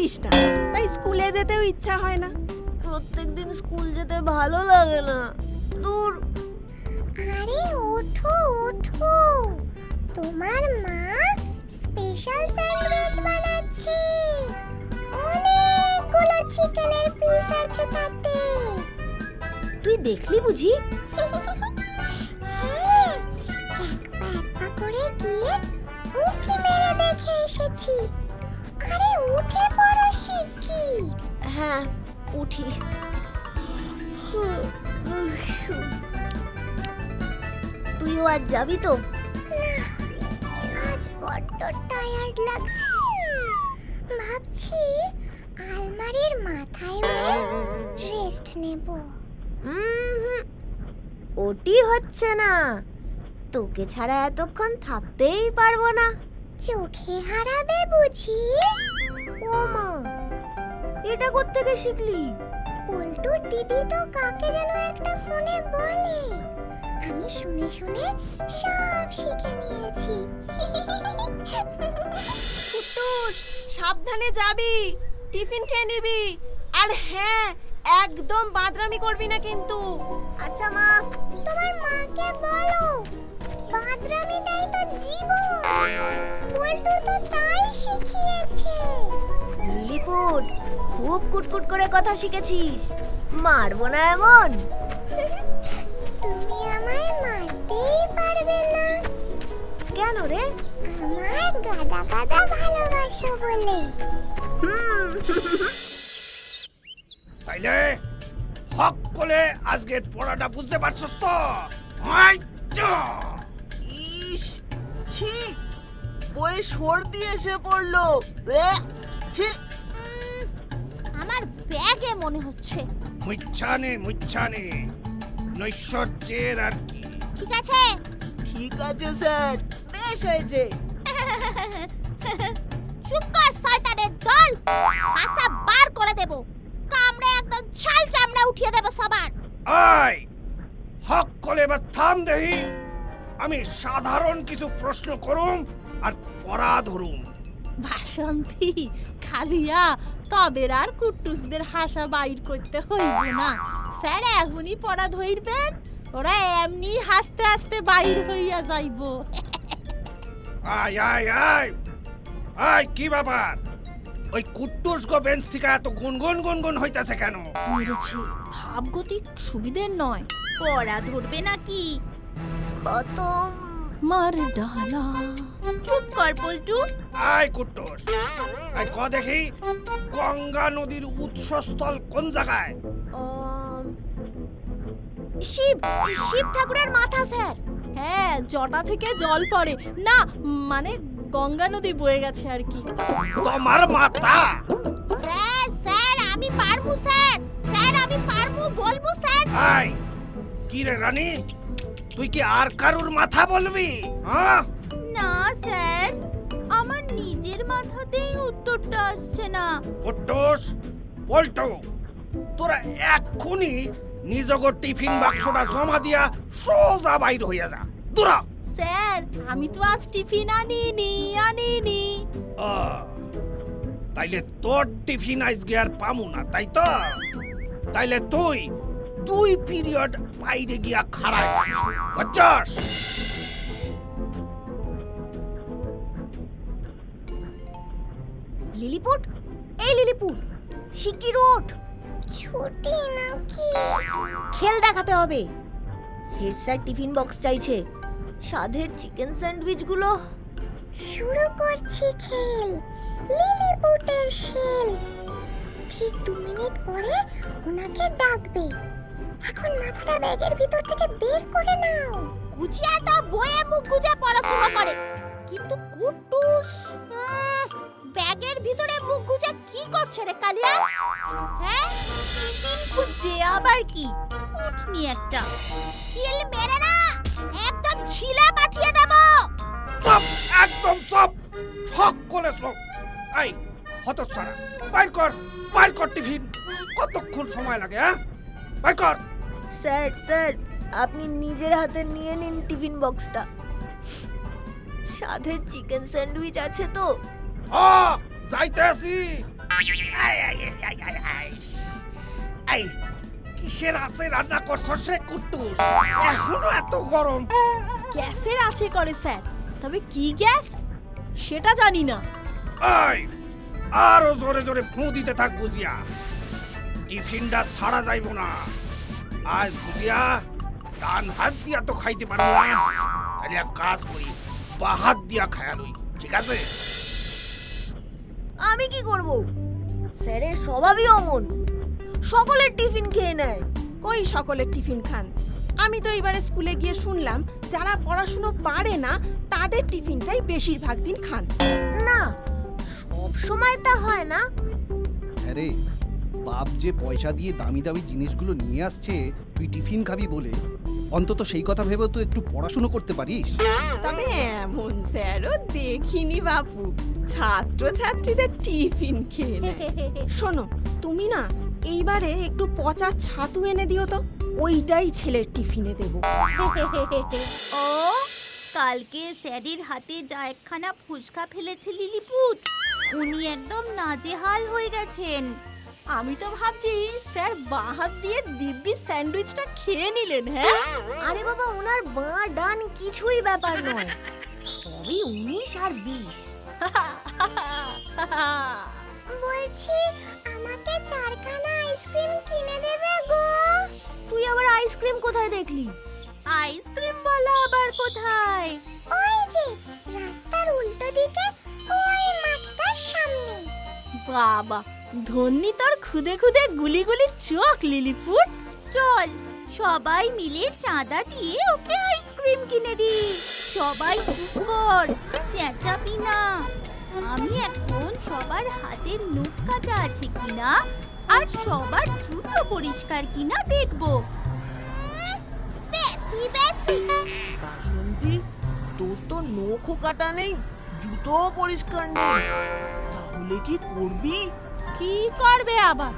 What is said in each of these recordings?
তো করিস না তাই স্কুলে যেতেও ইচ্ছা হয় না। প্রত্যেকদিন স্কুল যেতে ভালো লাগে না। দূর। আরে ওঠো ওঠো। তোমার মা স্পেশাল স্যান্ডউইচ বানাচ্ছে। অনেকগুলো চিকেনের পিস আছে তাতে। তুই দেখলি বুঝি? হ্যাঁ, করে গিয়ে উঁকি মেরে দেখে এসেছি। আরে উঠে পড়ো। শিগগির হ্যাঁ উঠি। তুইও আজ যাবি তো? আজ বড্ড টায়ার্ড লাগছে। ভাবছি আলমারির মাথায় উঠে রেস্ট নেব। ওটি হচ্ছে না। তোকে ছাড়া এতক্ষণ থাকতেই পারব না। চোখে হারাবে বুঝি? ও মা এটা কোত্থেকে শিখলি? পল্টুর দিদি তো কাকে যেন একটা ফোনে বলে। আমি শুনে শুনে সব শিখে নিয়েছি। কুট্টুস সাবধানে যাবি টিফিন খেয়ে নিবি। আর হ্যাঁ একদম বাদরামি করবি না কিন্তু। আচ্ছা মা তোমার মাকে বলো বাদরামিটাই তো জীবন। পল্টু তো তাই শিখিয়েছে। খুব কুটকুট করে কথা শিখেছিস। মারবো না এমন। তুমি আমায় মারতেই পারবে না। কেন রে? আমায় গাদা গাদা ভালোবাসো বলে। তাইলে হক করে আজকের পড়াটা বুঝতে পারছস তো? ইস ছি বই সর্দি এসে পড়ল। ছি। আমার ব্যাগে মনে হচ্ছে। মুচ্ছানে মুচ্ছানে। নৈশ্বর্যের আর কি? ঠিক আছে? ঠিক আছে স্যার। বেশ হয়েছে। চুপ কর শয়তানের দল! ভাষা বার করে দেব। কামড়ে একদম ছাল চামড়া উঠিয়ে দেব সবার। আয়! হক করে বা থাম দেহি। আমি সাধারণ কিছু প্রশ্ন করুম আর পড়া ধরুম। বাসন্তী খালিয়া তদের আর কুট্টুসদের হাসা বাইর করতে হইবে না। স্যার এখনই পড়া ধরবেন? ওরা এমনি হাসতে হাসতে বাইর হইয়া যাইব। আয় আয় আয়! আয় কি ব্যাপার? ওই কুট্টুস গো বেঞ্চ থেকে এত গুনগুন গুনগুন হইতাছে কেন? মেরেছি। ভাবগতিক সুবিধের নয়। পড়া ধরবে নাকি? খতম। মার ডালা। চুপ কর পল্টু। আয় কুট্টুস আয় ক দেখি গঙ্গা নদীর উৎসস্থল কোন জায়গায়? শিব শিব ঠাকুরের মাথা স্যার। হ্যাঁ জটা থেকে জল পড়ে। না মানে গঙ্গা নদী বয়ে গেছে আর কি। তোমার মাথা? স্যার স্যার আমি পারব স্যার। স্যার আমি পারব বলব স্যার। আয়। কি রে রানী? তুই কি আর কারুর মাথা বলবি? হ্যাঁ? না স্যার। আমার নিজের মাথাতেই উত্তরটা আসছে না। কুট্টুস পল্টু তোরা এক্ষুনি নিজগ টিফিন বাক্সটা জমা দিয়া সোজা বাইর হইয়া যা। দূরা স্যার আমি তো আজ টিফিন আনিনি আনিনি। তাইলে তোর টিফিন আজকে আর পামু না তাই তো? তাইলে তুই দুই পিরিয়ড বাইরে গিয়া খাড়ায় বুঝছস? লিলিপুট? এই লিলিপুট শিগগির ওঠ ছুটি নাকি খেল দেখাতে হবে। হেড স্যার টিফিন বক্স চাইছে। স্বাদের চিকেন স্যান্ডউইচগুলো। শুরু করছি খেল। লিলিপুটের শেল। ঠিক দু মিনিট পরে ওনাকে ডাকবে। এখন মাথাটা ব্যাগের ভিতর থেকে বের করে নাও। গুজিয়া তো বইয়ে মুখ গুজে পড়াশোনা করে। কিন্তু কুটুস ব্যাগের ভিতরে মুখ গুজে কি করছে রে কালিয়া? হ্যাঁ? খুঁজছে আবার কি? উঠনি একটা। কিল মেরে না একদম ছিলে পাঠিয়ে দেবো। সব একদম সব। সব করে সব এই হতচ্ছাড়া। বাইর কর বাইর কর টিফিন। কতক্ষণ সময় লাগে হ্যাঁ? বাইর কর। স্যার স্যার আপনি নিজের হাতে নিয়ে নিন টিফিন বক্সটা। সাধের চিকেন স্যান্ডউইচ আছে তো। ও যাইতে আছি আই, আই, আই, আই, আই, আই। এই কিসের আছে রান্না করছ সে কুট্টুস এখনও এত গরম। গ্যাসের আছে করে স্যার। তবে কি গ্যাস? সেটা জানি না। এই আরও জোরে জোরে ফু দিতে থাক বুঝিয়া টিফিনটা ছাড়া যাইব না। আজ বুঝিয়া ডান হাত দিয়া তো খাইতে পারব না। তাহলে এক কাজ করি বা হাত দিয়া খায়া লই ঠিক আছে? আমি কি করব? স্যারের স্বভাবই অমন। সকলের টিফিন খেয়ে নেয়। কই সকলের টিফিন খান? আমি তো এবারে স্কুলে গিয়ে শুনলাম যারা পড়াশুনো পারে না তাদের টিফিনটাই বেশিরভাগ দিন খান। না সব সময় তা হয় না। হ্যাঁ রে বাপ যে পয়সা দিয়ে দামি দামি জিনিসগুলো নিয়ে আসছে তুই টিফিন খাবি বলে। অন্তত সেই কথা ভেবেও তো একটু পড়াশুনো করতে পারিস। তবে এমন স্যারও দেখিনি বাপু। ছাত্র ছাত্রীদের টিফিন খেয়ে নেয়। শোনো তুমি না এইবারে একটু পচা ছাতু এনে দিও তো ওইটাই ছেলের টিফিনে দেবো। ও কালকে স্যারের হাতে যা একখানা ফুসকা ফেলেছে লিলিপুট উনি একদম নাজেহাল হয়ে গেছেন। আমি তো ভাবছি স্যার বাঁ হাত দিয়ে দিব্যি স্যান্ডউইচটা খেয়ে নিলেন হ্যাঁ? আরে বাবা ওনার বাঁ ডান কিছুই ব্যাপার নয়। সবই উনিশ আর বিশ। বলছি আমাকে চারখানা আইসক্রিম কিনে দেবে গো? তুই আবার আইসক্রিম কোথায় দেখলি? আইসক্রিম বলা আবার কোথায়? ওই যে রাস্তার উল্টো দিকে ওই মাঠটার সামনে। বাবা ধন্যি তোর খুদে খুদে গুলি গুলি চোখ লিলিপুট চল সবাই মিলে চাঁদা দিয়ে ওকে আইসক্রিম কিনে দি। সবাই চুপ কর চেঁচাবি না। আমি এখন সবার হাতের নখ কাটা আছে কিনা আর সবার জুতো পরিষ্কার কিনা দেখব। বেশি বেশি। বাসন্তী তোর তো নখও কাটা নেই জুতোও পরিষ্কার নেই। তাহলে কি করবি? কি করবে আবার?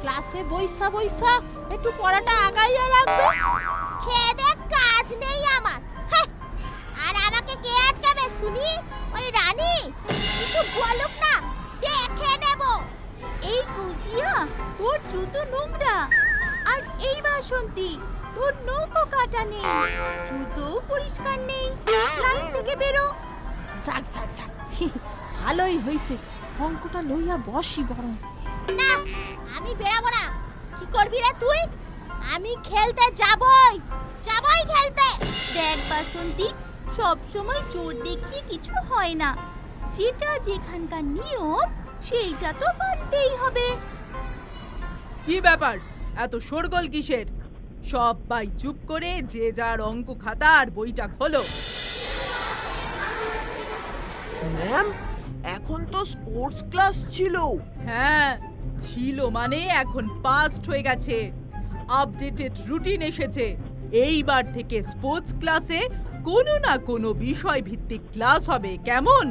ক্লাসে বইসা বইসা একটু পড়াটা আগাইয়া রাখবে? খেয়ে দেখ, কাজ নেই আমার। আর আমাকে কে আটকাবে শুনি? ওই রানী? কিছু বলুক না, দেখে নেব। এই কুজিয়া তোর জুতো নোংরা। আর এই বাসন্তী, তোর নৌকো কাটা নেই। জুতো পরিষ্কার নেই। লাইন থেকে বেরো। যাক যাক যাক। ভালোই হইছে। অঙ্কটা লইয়া বসি বরং। না আমি বেরাবো না। কি করবি রে তুই? আমি খেলতে যাবই। যাবই খেলতে। দেখ বাসন্তী সব সময় জোর দেখিয়ে কিছু হয় না। যেটা যেখানকার নিয়ম সেইটা তো মানতেই হবে। কি ব্যাপার? এত শোরগোল কিসের? সবাই চুপ করে যে যার অঙ্ক খাতা আর বইটা খোলো। ম্যাম এখন তো স্পোর্টস ক্লাস ছিল। হ্যাঁ ছিল মানে এখন পাস্ট হয়ে গেছে। আপডেটেড রুটিন এসেছে। এইবার থেকে স্পোর্টস ক্লাসে কোনো না কোনো বিষয় ভিত্তিক ক্লাস হবে কেমন?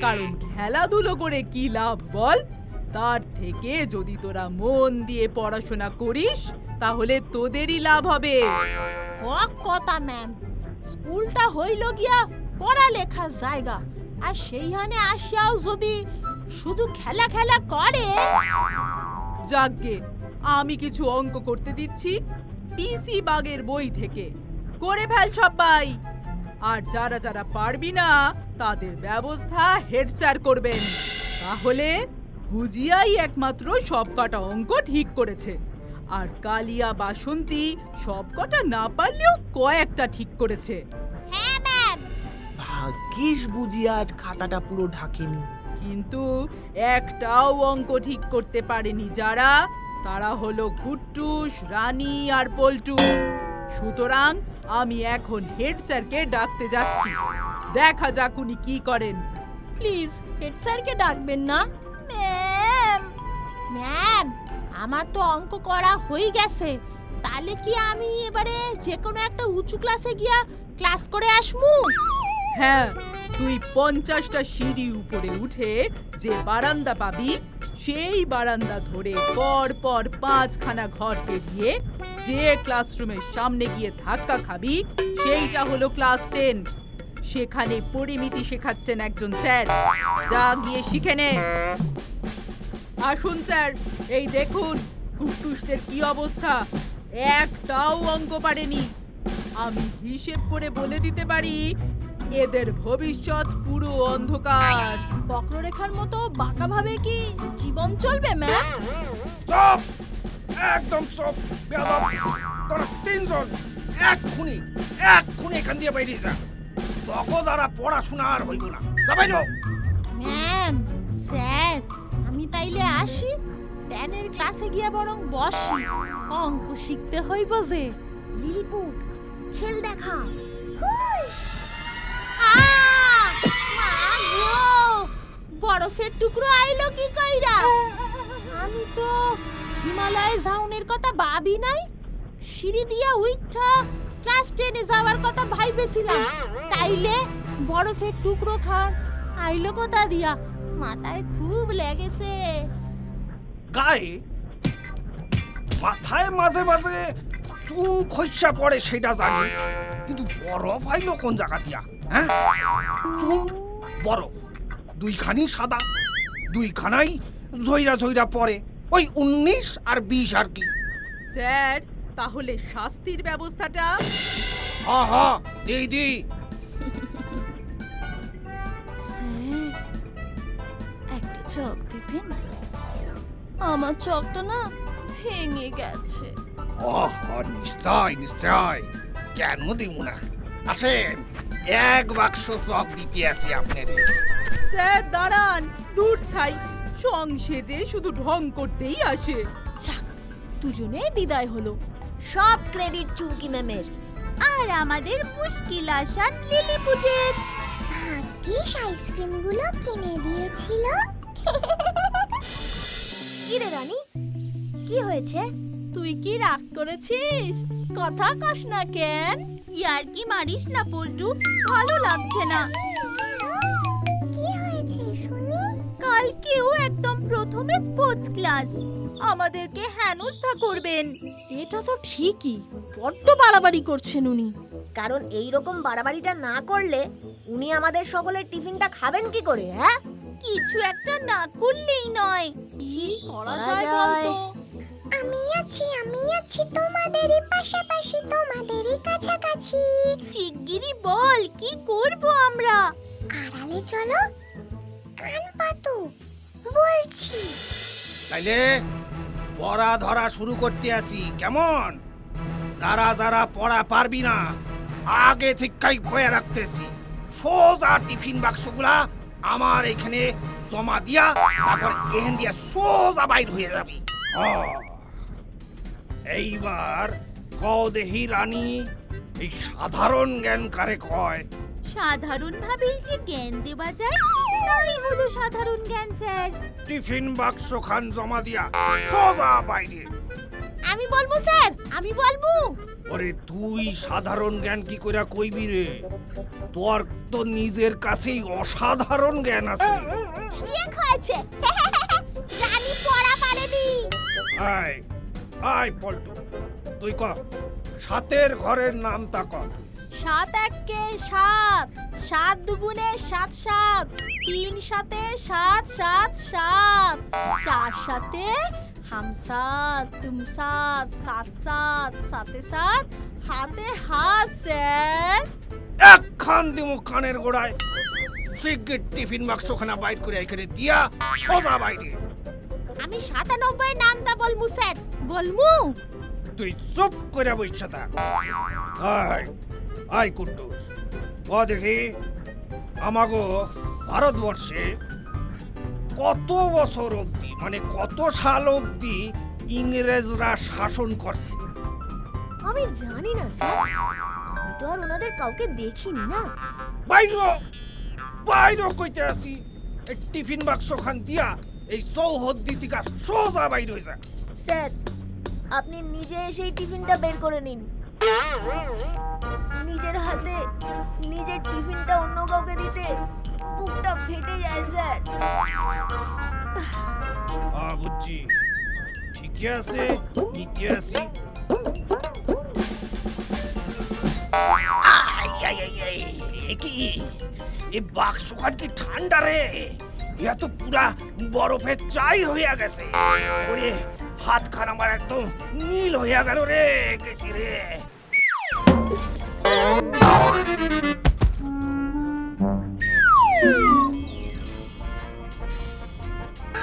কারণ খেলাধুলো করে কি লাভ বল? তার থেকে যদি তোরা মন দিয়ে পড়াশোনা করিস তাহলে তোদেরই লাভ হবে। হক কথা ম্যাম স্কুলটা হইল গিয়া পড়ালেখার জায়গা। আর সেইখানে আসিয়াও যদি শুধু খেলা খেলা করে? যাকগে আমি কিছু অঙ্ক করতে দিচ্ছি পিসি বাগের বই থেকে। করে ফেল সবাই আর যারা যারা পারবি না, তাদের ব্যবস্থা হেড স্যার করবেন। তাহলে গুজিয়াই একমাত্র সব কটা অঙ্ক ঠিক করেছে। আর কালিয়া বাসন্তী সব কটা না পারলেও কয়েকটা ঠিক করেছে। ভাগ্যিস বুঝি আজ খাতাটা পুরো ঢাকেনি। কিন্তু একটাও অঙ্ক ঠিক করতে পারেনি যারা। তারা হলো কুট্টুস রানী আর পল্টু। সুতরাং আমি এখন হেড স্যারকে ডাকতে যাচ্ছি। দেখা যাক উনি কি করেন। প্লিজ হেড স্যারকে ডাকবেন না। ম্যাম। ম্যাম আমার তো অঙ্ক করা হয়ে গেছে। তাহলে কি আমি এবারে যে কোনো একটা উঁচু ক্লাসে গিয়া ক্লাস করে আসমু হ্যাঁ তুই পঞ্চাশটা সিঁড়ি উপরে উঠে যে বারান্দা পাবি, সেই বারান্দা ধরে পর পর পাঁচখানা ঘর পেরিয়ে যে ক্লাসরুমের সামনে গিয়ে ধাক্কা খাবি, সেইটা হলো ক্লাস টেন। সেখানে পরিমিতি শেখাচ্ছেন একজন স্যার। যা গিয়ে শিখে নে। আসুন স্যার, এই দেখুন কুট্টুসদের কি অবস্থা। একটাও অঙ্ক পারেনি। আমি হিসেব করে বলে দিতে পারি এদের ভবিষ্যৎ পুরো অন্ধকার। বক্ররেখার মতো বাঁকাভাবে কি জীবন চলবে ম্যাম? চুপ! একদম চুপ! বেয়াদব! তোরা তিনজন এক্ষুনি এক্ষুনি এখান দিয়ে বেরিয়ে যা। দ্বারা পড়াশোনা আর হইব না। যাও ম্যাম স্যার আমি তাইলে আসি। টেনের ক্লাসে গিয়া বরং বসি। অঙ্ক শিখতে হইব যে। লিলিপুট খেল দেখা! বরফের টুকরো আইলো কি কইরা? আমি তো হিমালয়ে যাওনের কথা ভাবি নাই, সিঁড়ি দিয়া উইঠা ক্লাস টেনে যাওয়ার কথা ভাইবেছিলাম। তাইলে বরফের টুকরো খান আইলো কোথা দিয়া? মাথায় খুব লেগেছে। গায়ে মাথায় মাঝে মাঝে চুন খসা পড়ে, সেটা জানি। কিন্তু বরফ আইলো কোন জায়গা দিয়া হ্যাঁ? বরফ দুইখানি সাদা দুইখানাই ঝইরা ঝইরা পড়ে। ওই উনিশ আর বিশ আর কি। স্যার তাহলে শাস্তির ব্যবস্থাটা? হা হা দিই দি স্যার একটা চক দিবেন? আমার চকটা না ভেঙে গেছে। ওহ নিশ্চয় নিশ্চয়। কেন দিব না? আসেন। এক বাক্স চক দিতে আছি আপনার স্যার দাঁড়ান দূর ছাই। সং সেজে শুধু ঢং করতেই আসে। যাক দুজনে বিদায় হলো। সব ক্রেডিট চুমকি ম্যামের। আর আমাদের মুশকিল আসান লিলিপুটের ভাগ্যিস আইসক্রিমগুলো কিনে দিয়েছিল। কি রে রানী কি হয়েছে? তুই কি রাগ করেছিস? কথা কস না কেন। ইয়ার কি মারিস না পল্টু? ভালো লাগছে না। কি হয়েছে শুনি? কালকেও একদম প্রথমে স্পোর্টস ক্লাস আমাদেরকে হেনস্থা করবেন। এটা তো ঠিকই বড্ড বাড়াবাড়ি করছেন উনি। কারণ এই রকম বাড়াবাড়িটা না করলে উনি আমাদের সকলের টিফিনটা খাবেন কি করে হ্যাঁ? কিছু একটা না করলেই নয়। কি করা যায়? আছি আমি আছি তোমাদেরই পাশাপাশি তোমাদেরই কাছাকাছি। শিগগিরই বল কি করব আমরা? আড়ালে চলো কান পাতো বলছি। তাইলে পড়া ধরা শুরু করতে আসি কেমন? যারা যারা পড়া পারবি না আগে থেকেই কয়ে রাখতেছি। সোজা টিফিন বাক্সগুলা আমার এখানে জমা দিয়া তারপর এখান দিয়া সোজা বাইর হয়ে যাবি। আহ, এইবার কও দেহি রানী এই সাধারণ জ্ঞান কারে কয়? সাধারণ ভাবেই যে জ্ঞান দেওয়া যায় তাই হলো সাধারণ জ্ঞান স্যার। টিফিন বাক্স খান জমা দিয়া সোজা বাইরে। আমি বলব স্যার আমি বলব। ওরে তুই সাধারণ জ্ঞান কি কইরা কইবি রে? তোর তো নিজের কাছেই অসাধারণ জ্ঞান আছে। ঠিক হয়েছে রানী পড়া পারেনি। আয় আয় পল্টু তুই ক সাতের ঘরের নাম তা ক সাত এককে সাত সাত দুগুণে সাত সাত তিন সাথে সাত সাত সাত চার সাথে হাম সাত তুম সাত সাত সাত সাথে সাত হাতে হাত স্যার। একখান দিমু কানের গোড়ায়। শিগগির টিফিন বাক্সখানা বাইর করে এখানে দিয়া সোজা বাইরে। আমি সাতানব্বই নামটা বলমু স্যার। বলমু। তুই চুপ করে বসে থাক আয় আয় কুট্টুস ক দেখি? আমাগো ভারতবর্ষে কত বছর অবধি মানে কত সাল অবধি ইংরেজরা শাসন করছে? আমি জানি না স্যার। আমি তো আর ওনাদের কাউকে দেখিনি না। বাইর বাইর কইতে আসি। এই টিফিন বাক্স খান দিয়া এই চৌহদ্দি থেকে সোজা বাইর হয়ে যায় স্যার আপনি নিজে এসেই টিফিনটা বের করে নিন। নিজের হাতে নিজের টিফিনটা অন্য কাউকে দিতে বুকটা ফেটে যায়, স্যার। আ, বুঝছি। ঠিকই আছে নিতে এ কি? এ বাক্সখান কি ঠান্ডা রে? ইয়া তো পুরা বরফের চাই হইয়া গেছে। ওরে হাত খান আমার একদম নীল হইয়া গেল রে গেছি রে।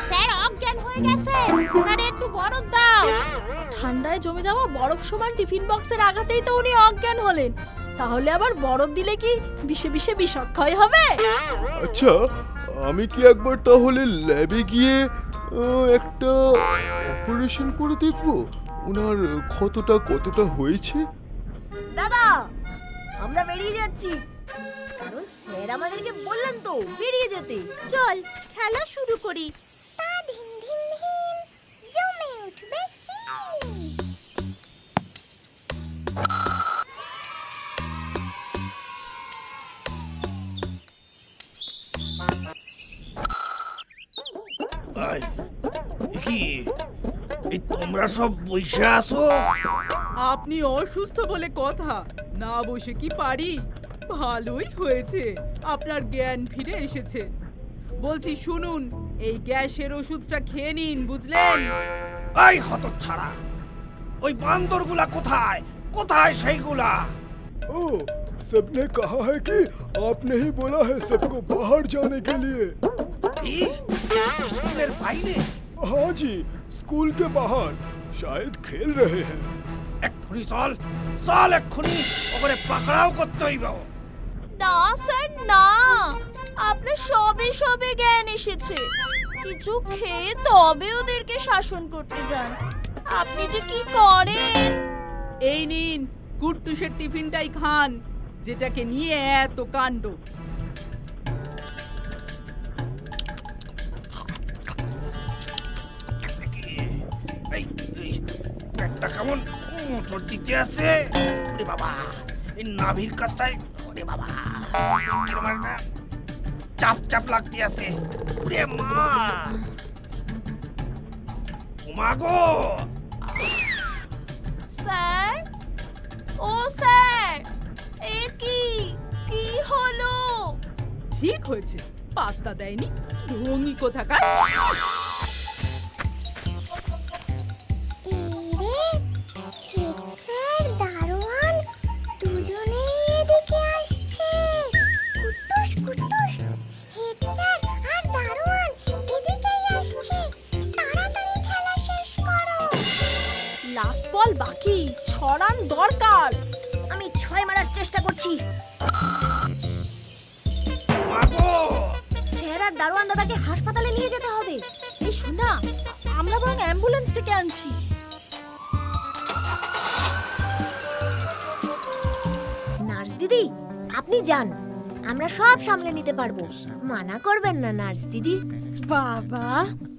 স্যার অজ্ঞান হয়ে গেছে। ওনার একটু বরফ দাও। ঠান্ডায় জমে যাওয়া বরফ সমান টিফিন বক্সের আঘাতেই তো উনি অজ্ঞান হলেন। তাহলে আবার বরফ দিলে কি বিষে বিষে বিষক্ষয় হবে? আচ্ছা আমি কি একবার তাহলে ল্যাবে গিয়ে একটা অপারেশন করে দেখব। ওনার ক্ষতটা কতটা হয়েছে? দাদা আমরা বেরিয়ে যাচ্ছি। কারণ স্যার আমাদেরকে বললেন তো বেরিয়ে যেতে। চল খেলা শুরু করি। তোমরা সব বসে আসো আপনি অসুস্থ বলে কথা না বসে কি পারি ভালোই হয়েছে আপনার জ্ঞান ফিরে এসেছে বলছি শুনুন এই গ্যাসের ওষুধটা খেয়ে নিন বুঝলেন এই হত ছাড়া ওই বান্দরগুলা কোথায় কোথায় সেইগুলা ओ सबने कहा है कि आपने ही बोला है सबको बाहर जाने के लिए কি স্কুলের বাইরে हाँ जी स्कूल के बाहर शायद खेल रहे हैं এক্ষুনি চল চল এক্ষুনি ওখানে পাকড়াও করতে হইব না স্যার না আপনার সবে সবে জ্ঞান এসেছে কিছু খেয়ে তবে ওদেরকে শাসন করতে যান আপনি যে কি করেন এই নিন কুট্টুসের টিফিনটাই খান যেটাকে নিয়ে এত কাণ্ড পেটটা কেমন মোটর দিতে আছে? ওরে বাবা এই নাভির কাছটায় ওরে বাবা একটা চাপ চাপ লাগতে আছে। ওরে মা! উমা গো! স্যার? ও স্যার এ কি? কি হলো? ঠিক হয়েছে পাত্তা দেয়নি ঢঙ্গি কোথাকার? লাস্ট বল বাকি, ছড়ান দরকার। আমি ছয় মারার চেষ্টা করছি। স্যার আর দারোয়ান দাদাকে হাসপাতালে নিয়ে যেতে হবে। এই শোনা আমরা বরং অ্যাম্বুলেন্স ডেকে আনছি। নার্স দিদি, আপনি যান। আমরা সব সামলে নিতে পারব। মানা করবেন না, নার্স দিদি। বাবা,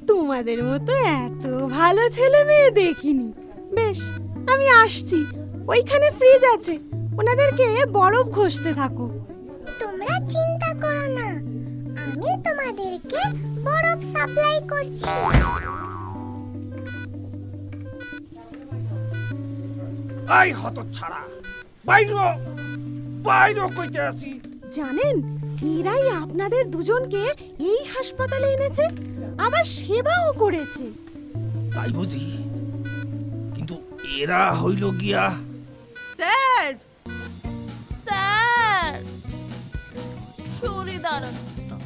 তোমাদের মতো এত ভালো ছেলে মেয়ে দেখিনি। বেশ আমি আসছি। ওইখানে ফ্রিজ আছে। ওনাদেরকে বরফ ঘষতে থাকো। তোমরা চিন্তা করো না। আমি তোমাদেরকে বরফ সাপ্লাই করছি। এই হত ছাড়া বাইর বাইর কইতে আসি। জানেন এরাই আপনাদের দুজনকে এই হাসপাতালে এনেছে আবার সেবাও করেছে। তাই বুঝি এরা হইল গিয়া স্যার! স্যার! সরে দাঁড়ান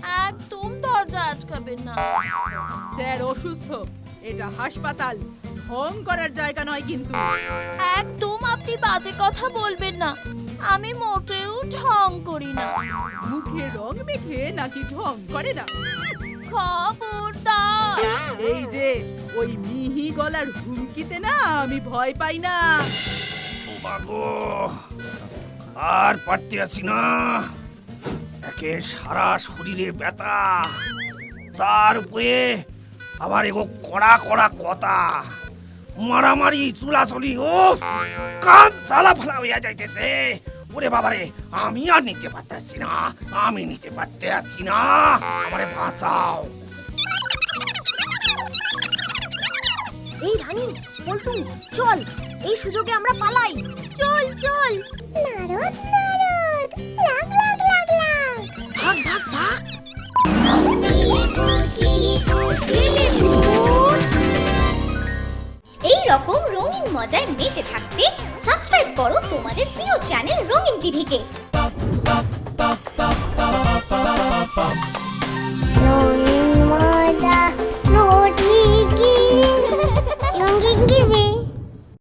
একদম দরজা আটকাবেন না। স্যার অসুস্থ। এটা হাসপাতাল। ঢং করার জায়গা নয় কিন্তু। একদম আপনি বাজে কথা বলবেন না। আমি মোটেও ঢং করি না। মুখে রং মেখে নাকি ঢং করে না? খবরদার এই যে, ওই মিহি গলার হুমকিতে না আমি ভয় পাই না। ও আর পারতে আসি না। একে সারা শরীরে ব্যথা, তার উপরে আবার এগো কড়া কড়া কথা। মারামারি, চুলাচলি ও কান সালা ফালা হইয়া যাইতেছে। ওরে বাবারে, আমি আর নিতে পারতেছি না, আমি নিতে পারতে আসছি না। আমারে বাঁচাও। এই রানী পল্টু চল। এই সুযোগে আমরা পালাই। চল চল। নারদ নারদ। লাগ লাগ লাগ লাগ। ভাগ ভাগ ভাগ। এই রকম রঙিন মজায় মেতে থাকতে সাবস্ক্রাইব করো তোমাদের প্রিয় চ্যানেল রঙিন টিভিকে। கோடி எங்கெங்கே